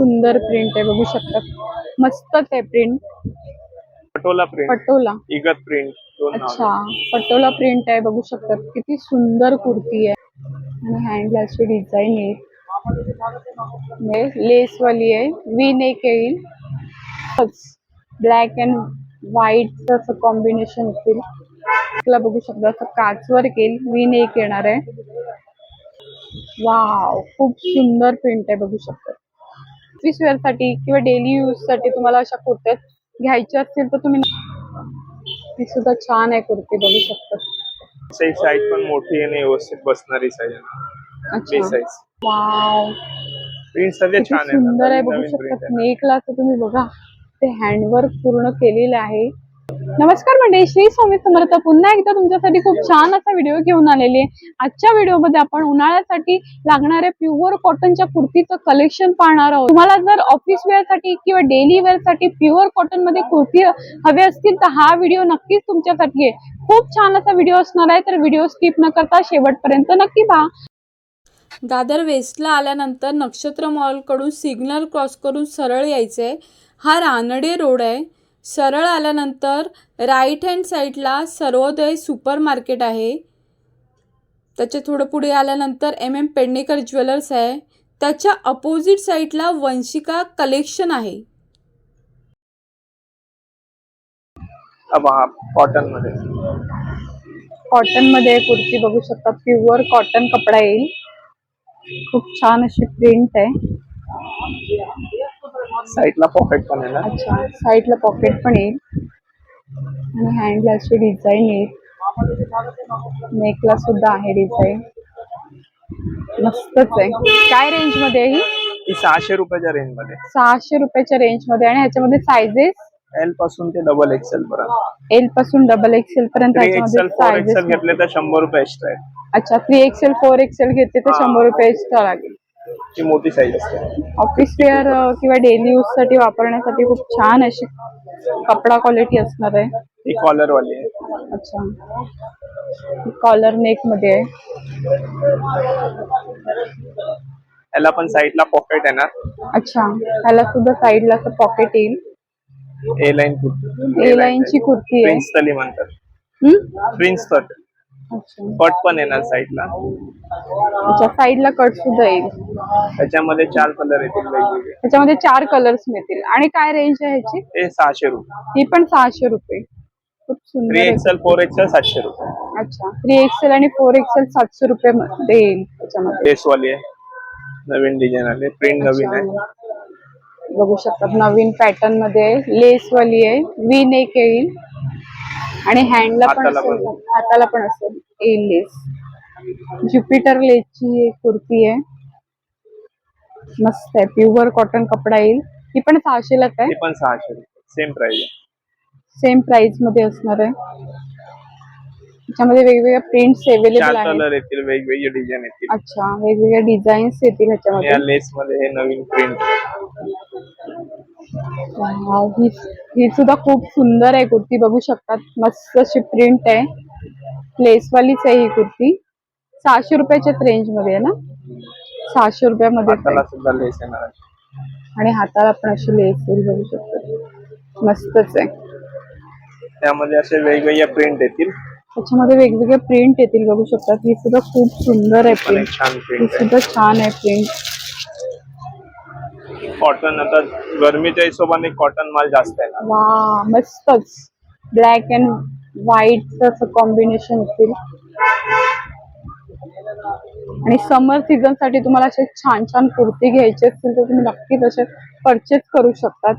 सुंदर प्रिंट आहे बघू शकता. मस्तच आहे print patola print patola. Ikat print दोन अच्छा पटोला प्रिंट आहे बघू शकता. किती सुंदर कुर्ती आहे. आणि हँडला अशी डिझाईन येईल लेस वाली आहे. वी नेक येईल ब्लॅक अँड व्हाईट असं कॉम्बिनेशन येतील तुला बघू शकता असं काचवर येईल वी नेक येणार आहे. वाव खूप सुंदर प्रिंट आहे बघू शकता. ऑफिस वेअरसाठी किंवा डेली यूजसाठी तुम्हाला अशा कुर्त्या घ्यायच्या असतील तर तुम्ही ती सुद्धा छान आहे कुर्ती बघू शकता. साईज साईज पण मोठी आणि व्यवस्थित बसणारी साईज अच्छा. साईज वाव प्रिंट सध्या किती छान आहे सुंदर आहे बघू शकता. नेकला तुम्ही. बघा ते हँडवर्क पूर्ण केलेलं आहे. नमस्कार मंडळी श्री स्वामी समर्थ. पुन्हा एकदा तुमच्यासाठी खूप छान असा व्हिडिओ घेऊन आलेली आहे. आजच्या व्हिडिओमध्ये आपण उन्हाळ्यासाठी लागणाऱ्या प्युअर कॉटनच्या कुर्तीचं कलेक्शन पाहणार आहोत. तुम्हाला जर ऑफिस वेअरसाठी किंवा डेली वेअरसाठी प्युअर कॉटनमध्ये कुर्ती हवी असतील तर हा व्हिडिओ नक्कीच तुमच्यासाठी आहे. खूप छान असा व्हिडिओ असणार आहे तर व्हिडिओ स्किप न करता शेवटपर्यंत नक्की पहा. दादर वेस्टला आल्यानंतर नक्षत्र मॉलकडून सिग्नल क्रॉस करून सरळ यायचं आहे हा रानडे रोड आहे. सरळ आल्यानंतर राईट हँड साईडला सर्वोदय सुपर मार्केट आहे. त्याच्या थोडं पुढे आल्यानंतर एम एम पेडणेकर ज्वेलर्स आहे. त्याच्या अपोजिट साईडला वंशिका कलेक्शन आहे. अब कॉटनमध्ये. कॉटनमध्ये कुर्ती बघू शकता. प्युअर कॉटन कपडा येईल. खूप छान अशी प्रिंट आहे. साईडला पॉकेट पण आहे ना? अच्छा साईडला पॉकेट पण येईल आणि हँडला अशी डिझाईन येईल नेकला सुद्धा आहे डिझाईन मस्तच आहे. काय रेंजमध्ये आहे ही? सहाशे रुपयाच्या रेंजमध्ये. सहाशे रुपयाच्या रेंजमध्ये. आणि ह्याच्यामध्ये सायझेस एलपासून ते डबल एक्सेल पर्यंत. एलपासून डबल एक्सेल पर्यंत घेतले तर शंभर रुपये एक्स्ट्रा आहे. अच्छा थ्री एक्सेल फोर एक्सेल घेतले तर. शंभर रुपये एक्स्ट्रा लागेल. ती मोठी साईज असते. ऑफिस वेअर किंवा डेली यूजसाठी वापरण्यासाठी खूप छान अशी कपडा क्वालिटी असणार आहे. ही कॉलर वाली आहे. अच्छा. कॉलर नेकमध्ये आहे. याला पण साईडला पॉकेट आहे ना? अच्छा. ह्याला सुद्धा साईडला असं पॉकेट येईल. A line kurti. ए लाईनची कुर्ती आहे. प्रिन्स तली म्हणतात. हम्म? प्रिन्स अच्छा कट पण येणार साईडला. अच्छा साईडला कट सुद्धा येईल. त्याच्यामध्ये चार कलर येतील वेगवेगळे. त्याच्यामध्ये चार कलर्स मिळतील. आणि काय रेंज आहे ह्याची? ते सहाशे रुपये. ही पण सहाशे रुपये. खूप सुंदर थ्री. एक्सेल फोर एक्सेल सातशे रुपये. अच्छा. थ्री एक्सेल आणि फोर एक्सेल सातशे रुपये मध्ये येईल त्याच्यामध्ये. ड्रेस वाली आहे नवीन डिझाईन आले. प्रिंट नवीन आहे. बघू शकतात. नवीन पॅटर्नमध्ये लेस वाली आहे वी नेक येईल. आणि हँडला पण असेल. हाताला पण असेल येईल लेस ज्युपिटर लेसची एक कुर्ती आहे. मस्त आहे. प्युअर कॉटन कपडा येईल. ही पण सहाशेलाच आहे. ती पण सहाशे सेम प्राइस सेम प्राइसमध्ये असणार आहे. त्याच्यामध्ये वेगवेगळ्या प्रिंट्स अवेलेबल आहेत. येतील वेगवेगळे डिझाईन येतील. अच्छा वेगवेगळ्या डिझाईन्स येतील ह्याच्यामध्ये. लेस मध्ये हे नवीन प्रिंट वाव, ही ही सुद्धा खूप सुंदर आहे कुर्ती. बघू शकतात मस्त अशी प्रिंट आहे. लेसवालीच आहे ही कुर्ती. सहाशे रुपयाच्याच रेंजमध्ये आहे ना? सहाशे रुपयामध्ये. आणि हाताला पण अशी लेस बघू शकतात मस्तच आहे. त्यामध्ये असे वेगवेगळे प्रिंट येतील. त्याच्यामध्ये वेगवेगळे प्रिंट येतील बघू शकतात. ही सुद्धा खूप सुंदर आहे प्रिंट ही सुद्धा छान आहे प्रिंट कॉटन आता गरमीच्या हिशोबाने कॉटन माल जास्त आहे ना. वा मस्तच. ब्लॅक अँड व्हाईट असं कॉम्बिनेशन असतील आणि समर सीझनसाठी तुम्हाला असे छान छान कुर्ती घ्यायची असतील तर तुम्ही नक्कीच असे परचेस करू शकतात.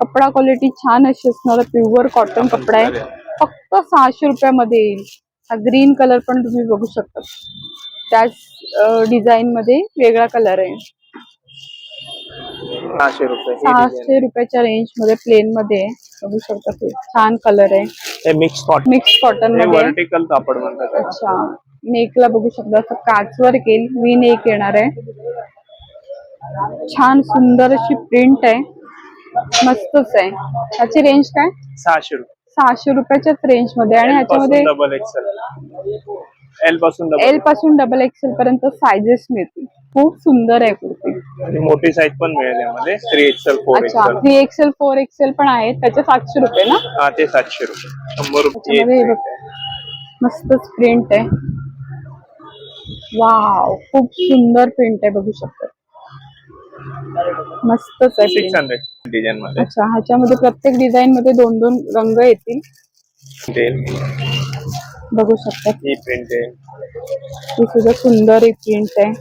कपडा क्वालिटी छान अशी असणार प्युअर कॉटन कपडा आहे. फक्त सहाशे रुपयामध्ये येईल. हा ग्रीन कलर पण तुम्ही बघू शकता. त्याच डिझाईन मध्ये वेगळा कलर आहे. सहाशे रुपये. design. सहाशे रुपयाच्या रेंजमध्ये प्लेन मध्ये. बघू शकता ते छान कलर आहे. मिक्स कॉटन मिक्स कॉटनमध्ये. व्हर्टिकल कापड म्हणतात. अच्छा. नेकला बघू शकता. असं काचवर येईल. वी नेक येणार आहे. छान सुंदर अशी प्रिंट आहे. मस्तच आहे. त्याची रेंज काय? सहाशे रुपये. सहाशे रुपयाच्याच रेंजमध्ये. आणि ह्याच्यामध्ये डबल एक्सेल एलपासून एल डबलपासून डबल एक्सेल पर्यंत सायझेस मिळतील. खूप सुंदर आहे कुर्ती. आणि मोठी साईज पण मिळेल यामध्ये. थ्री एक्सेल फोर अच्छा XL three XL four XL पण आहे त्याचे सातशे रुपये ना? हा ते सातशे रुपये. शंभर रुपये त्याच्यामध्ये हे बघ मस्तच प्रिंट आहे. वाव खूप सुंदर प्रिंट आहे बघू शकता. मस्तच आहे सिक्स print. हंड्रेड डिझाईन मध्ये. अच्छा ह्याच्यामध्ये प्रत्येक डिझाईन मध्ये दोन दोन रंग येतील? बघू शकता. ही प्रिंट आहे. ही सुद्धा सुंदर एक प्रिंट आहे.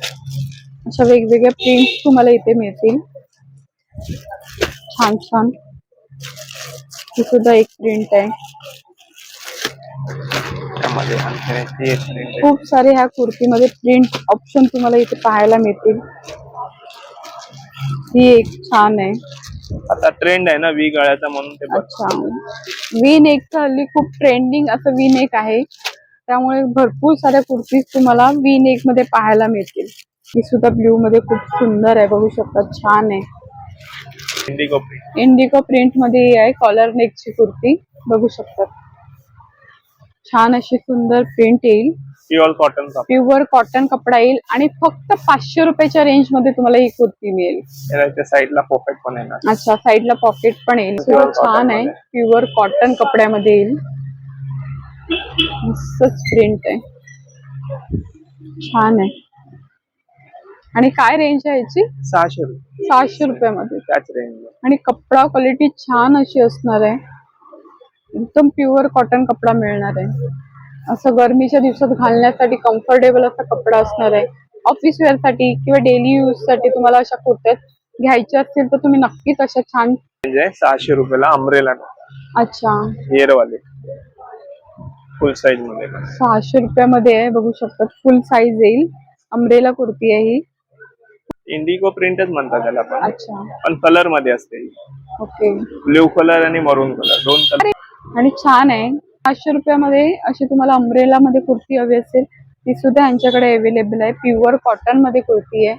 अशा वेगवेगळ्या प्रिंट तुम्हाला इथे मिळतील. छान छान. ही सुद्धा एक प्रिंट आहे. खूप सारे ह्या कुर्तीमध्ये प्रिंट ऑप्शन तुम्हाला इथे पाहायला मिळतील. ही एक छान आहे. आता ट्रेंड आहे ना वी गळ्याचा म्हणून ते अच्छा. वी नेक हल्ली खूप ट्रेंडिंग असं वी नेक आहे. त्यामुळे भरपूर साऱ्या कुर्तीज तुम्हाला वी नेकमध्ये पाहायला मिळतील. ही सुद्धा ब्ल्यू मध्ये खूप सुंदर आहे बघू शकता छान आहे. इंडिगो प्रिंट इंडिको प्रिंटमध्ये आहे कॉलर नेकची कुर्ती बघू शकता. छान अशी सुंदर प्रिंट येईल. प्युअर कॉटन प्युअर कॉटन कपडा येईल आणि फक्त पाचशे रुपयाच्या रेंजमध्ये तुम्हाला ही कुर्ती मिळेल. साईडला पॉकेट पण येणार. अच्छा साईडला पॉकेट पण येईल. छान आहे. प्युअर कॉटन कपड्यामध्ये येईल. मस्तच प्रिंट आहे. छान आहे. आणि काय रेंज आहे याची? सहाशे रुपये. सहाशे रुपयामध्ये. त्याच रेंज आणि कपडा क्वालिटी छान अशी असणार आहे. एकदम प्युअर कॉटन कपडा मिळणार आहे. असं गरमीच्या दिवसात घालण्यासाठी कम्फर्टेबल असा कपडा असणार आहे. ऑफिस वेअरसाठी किंवा डेली यूजसाठी तुम्हाला अशा कुर्त्या घ्यायच्या असतील तर तुम्ही नक्कीच अशा छान सहाशे रुपयाला अमरेला अच्छा. हेअर वाले फुल साईजमध्ये. सहाशे रुपयामध्ये आहे. बघू शकतात फुल साईज येईल. अमरेला कुर्ती आहे ही. इंडिगो प्रिंटच म्हणतात त्याला पण अच्छा. पण कलरमध्ये असते. ओके. ब्ल्यू कलर आणि मरून कलर दोन कलर आणि छान आहे. पाचशे रुपयामध्ये अशी तुम्हाला अमरेला मध्ये कुर्ती हवी असेल ती सुद्धा यांच्याकडे अवेलेबल आहे. प्युअर कॉटनमध्ये कुर्ती आहे.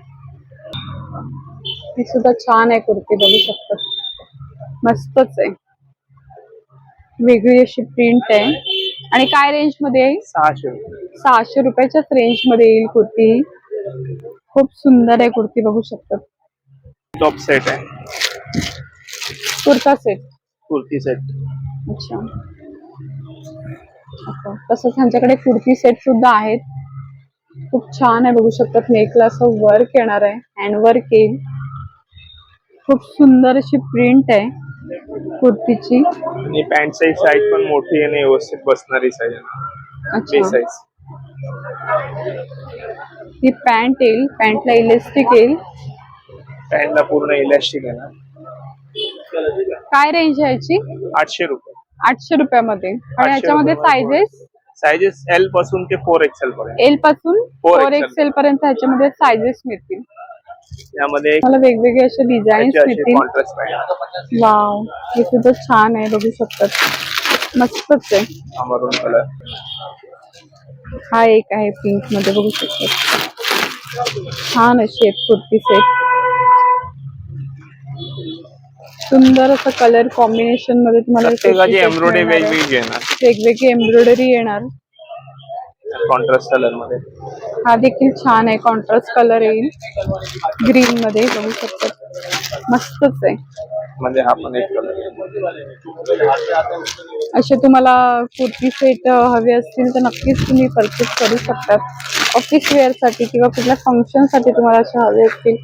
ती सुद्धा छान आहे कुर्ती बघू शकता. मस्तच आहे. वेगळी अशी प्रिंट आहे. आणि काय रेंजमध्ये? आहे सहाशे रुपये. सहाशे रुपयाच्याच रेंजमध्ये येईल कुर्ती. खूप सुंदर आहे कुर्ती बघू शकता टॉप सेट आहे. कुर्ता सेट कुर्ती सेट अच्छा. तसंच ह्यांच्याकडे कुर्ती सेट सुद्धा आहेत. खूप छान आहे बघू शकतात. नेकला असं वर्क येणार आहे. हँड वर्क येईल. खूप सुंदर अशी प्रिंट आहे कुर्तीची. आणि पॅन्ट साईज साईज पण मोठी आणि व्यवस्थित बसणारी साईज साईज ही पॅन्ट येईल पॅन्टला इलेस्टिक येईल. पॅन्टला पूर्ण इलॅस्टिक आहे ना? काय रेंज आहे याची? आठशे रुपये. आठशे रुपयामध्ये. आणि याच्यामध्ये सायझेस सायझेस एलपासून ते फोर एक्सेल पर्यंत. एलपासून फोर. एक्सेल पर्यंत ह्याच्यामध्ये सायझेस मिळतील. यामध्ये मला वेगवेगळे असे डिझाईन्स मिळतील. वाव हे सुद्धा छान आहे बघू शकतात. मस्तच आहे. मरून कलर हा एक आहे पिंकमध्ये बघू शकतात छान अशी आहे कुर्ती सेट सुंदर असं कलर कॉम्बिनेशनमध्ये तुम्हाला एम्ब्रॉयडरी. वेगवेगळी येणार. वेगवेगळी एम्ब्रॉयडरी येणार. कॉन्ट्रास्ट कलरमध्ये. हा देखील छान आहे कॉन्ट्रास्ट कलर येईल. ग्रीन मध्ये बघू शकतात मस्तच आहे. म्हणजे हा पण एक कलर असे तुम्हाला कुर्ती सेट हवे असतील तर नक्कीच तुम्ही परचेस करू शकतात ऑफिस वेअरसाठी किंवा कुठल्या फंक्शनसाठी तुम्हाला असे हवे असतील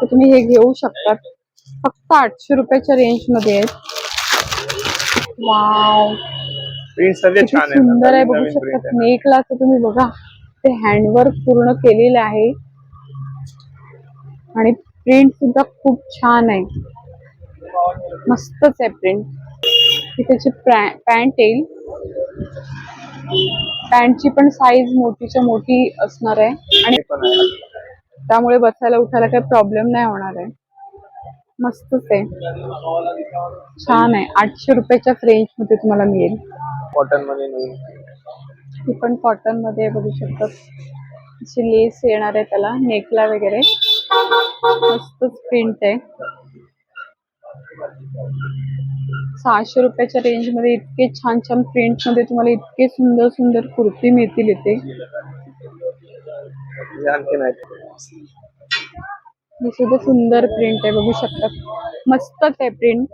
तर तुम्ही हे घेऊ शकतात फक्त आठशे रुपयाच्या रेंजमध्ये आहेत. वाव सुंदर आहे. बघू शकतात नेकला असं तुम्ही बघा ते हँडवर्क पूर्ण केलेलं आहे. आणि प्रिंट सुद्धा खूप छान आहे. मस्तच आहे प्रिंट ही त्याची पॅन्ट येईल. पॅन्टची पण साईज मोठीच्या मोठी असणार आहे. आणि त्यामुळे बसायला उठायला काही प्रॉब्लेम नाही होणार आहे. मस्तच आहे. छान आहे. आठशे रुपयाच्या रेंजमध्ये तुम्हाला मिळेल. कॉटनमध्ये पण कॉटनमध्ये बघू शकतात लेस येणार आहे त्याला नेकला वगैरे. मस्तच प्रिंट आहे. सहाशे रुपयाच्या रेंजमध्ये इतके छान छान प्रिंटमध्ये तुम्हाला इतके सुंदर सुंदर कुर्ती मिळतील इथे. ही सुद्धा सुंदर प्रिंट आहे बघू शकता. मस्तच आहे प्रिंट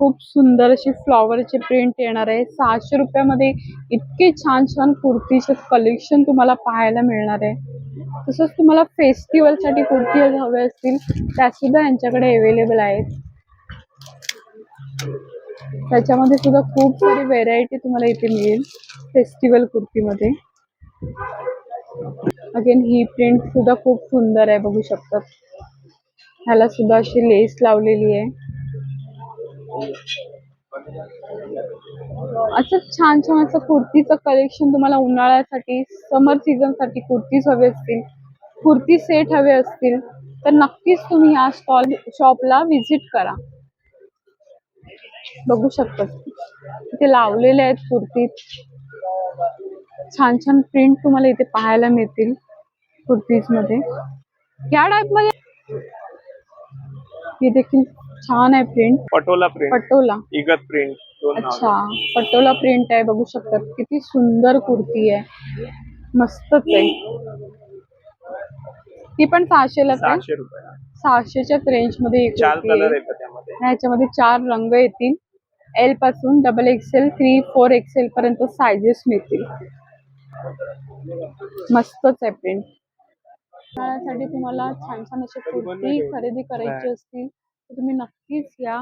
खूप सुंदर अशी फ्लॉवरची प्रिंट येणार आहे. सहाशे रुपयामध्ये इतके छान छान कुर्तीचे कलेक्शन तुम्हाला पाहायला मिळणार आहे. तसंच तुम्हाला फेस्टिवलसाठी कुर्ती हवे असतील त्या सुद्धा यांच्याकडे अवेलेबल आहेत. त्याच्यामध्ये सुद्धा खूप सारी व्हेरायटी तुम्हाला इथे मिळेल फेस्टिवल कुर्तीमध्ये. अगेन ही प्रिंट सुद्धा खूप सुंदर आहे बघू शकतात ह्याला सुद्धा अशी लेस लावलेली आहे. असं छान छान असं कुर्तीचं कलेक्शन तुम्हाला उन्हाळ्यासाठी समर सीझनसाठी कुर्तीज हवे असतील कुर्ती सेट हवे असतील तर नक्कीच तुम्ही या स्टॉल शॉपला व्हिजिट करा. बघू शकता. इथे लावलेले आहेत कुर्ती. छान छान प्रिंट तुम्हाला इथे पाहायला मिळतील कुर्तीजमध्ये या टाइपमध्ये हे देखील छान आहे print patola print patola. Ikat print दोन नाव. अच्छा पटोला प्रिंट आहे बघू शकता किती सुंदर कुर्ती आहे. मस्तच आहे. ती पण सहाशेलाच आहे सहाशे रुपये सहाशेच्या रेंजमध्ये ही चार कुर्ती कलर आहे. येतात त्यामध्ये. ह्याच्यामध्ये चार रंग येतील. एलपासून double XL three four XL पर्यंत सायझेस मिळतील. मस्तच आहे प्रिंट उन्हाळ्यासाठी तुम्हाला छान छान अशी कुर्ती खरेदी करायची असतील. तुम्ही नक्कीच या.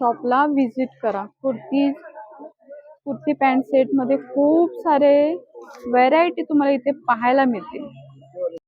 शॉपला व्हिजिट करा. कुर्ती कुर्ती पॅन्ट सेटमध्ये खूप सारे व्हेरायटी तुम्हाला इथे पाहायला मिळतील.